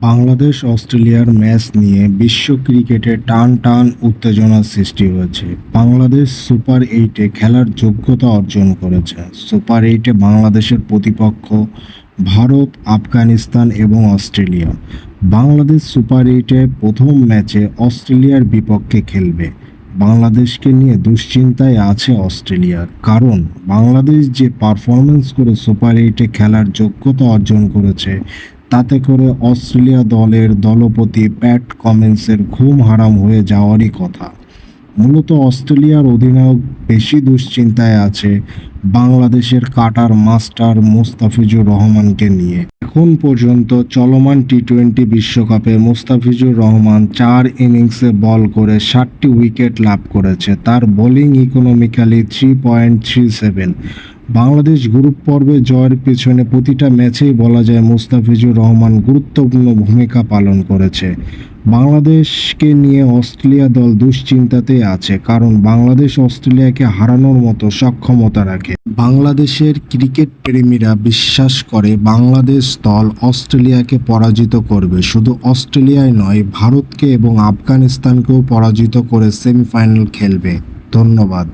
বাংলাদেশ, অস্ট্রেলিয়ার ম্যাচ নিয়ে বিশ্ব ক্রিকেটে টান টান উত্তেজনার সৃষ্টি হয়েছে। বাংলাদেশ সুপার এইটে খেলার যোগ্যতা অর্জন করেছে। সুপার এইটে বাংলাদেশের প্রতিপক্ষ ভারত, আফগানিস্তান এবং অস্ট্রেলিয়া। বাংলাদেশ সুপার এইটে প্রথম ম্যাচে অস্ট্রেলিয়ার বিপক্ষে খেলবে। বাংলাদেশকে নিয়ে দুশ্চিন্তায় আছে অস্ট্রেলিয়ার কারণ বাংলাদেশ যে পারফরমেন্স করে সুপার এইটে খেলার যোগ্যতা অর্জন করেছে তাতে করে অস্ট্রেলিয়া দলের দলপতি প্যাট কমেন্সের ঘুম হারাম হয়ে যাওয়ারই কথা। মূলত অস্ট্রেলিয়ার অধিনায়ক বেশি দুশ্চিন্তায় আছে বাংলাদেশের কাটার মাস্টার মুস্তাফিজুর রহমানকে নিয়ে। এখন পর্যন্ত চলমান টি টোয়েন্টি বিশ্বকাপে মুস্তাফিজুর রহমান চার ইনিংসে বল করে ষাটটি উইকেট লাভ করেছে। তার bowling economically three point three seven Bangladesh group পর্বে জয়ের পেছনে প্রতিটা ম্যাচেই বলা যায় মুস্তাফিজুর রহমান গুরুত্বপূর্ণ ভূমিকা পালন করেছে। বাংলাদেশকে নিয়ে অস্ট্রেলিয়া দল দুশ্চিন্তাতে আছে, কারণ বাংলাদেশ অস্ট্রেলিয়াকে হারানোর মতো সক্ষমতা রাখে। বাংলাদেশের ক্রিকেট প্রেমীরা বিশ্বাস করে বাংলাদেশ দল অস্ট্রেলিয়াকে পরাজিত করবে। শুধু অস্ট্রেলিয়ায় নয়, ভারতকে এবং আফগানিস্তানকেও পরাজিত করে সেমিফাইনাল খেলবে। ধন্যবাদ।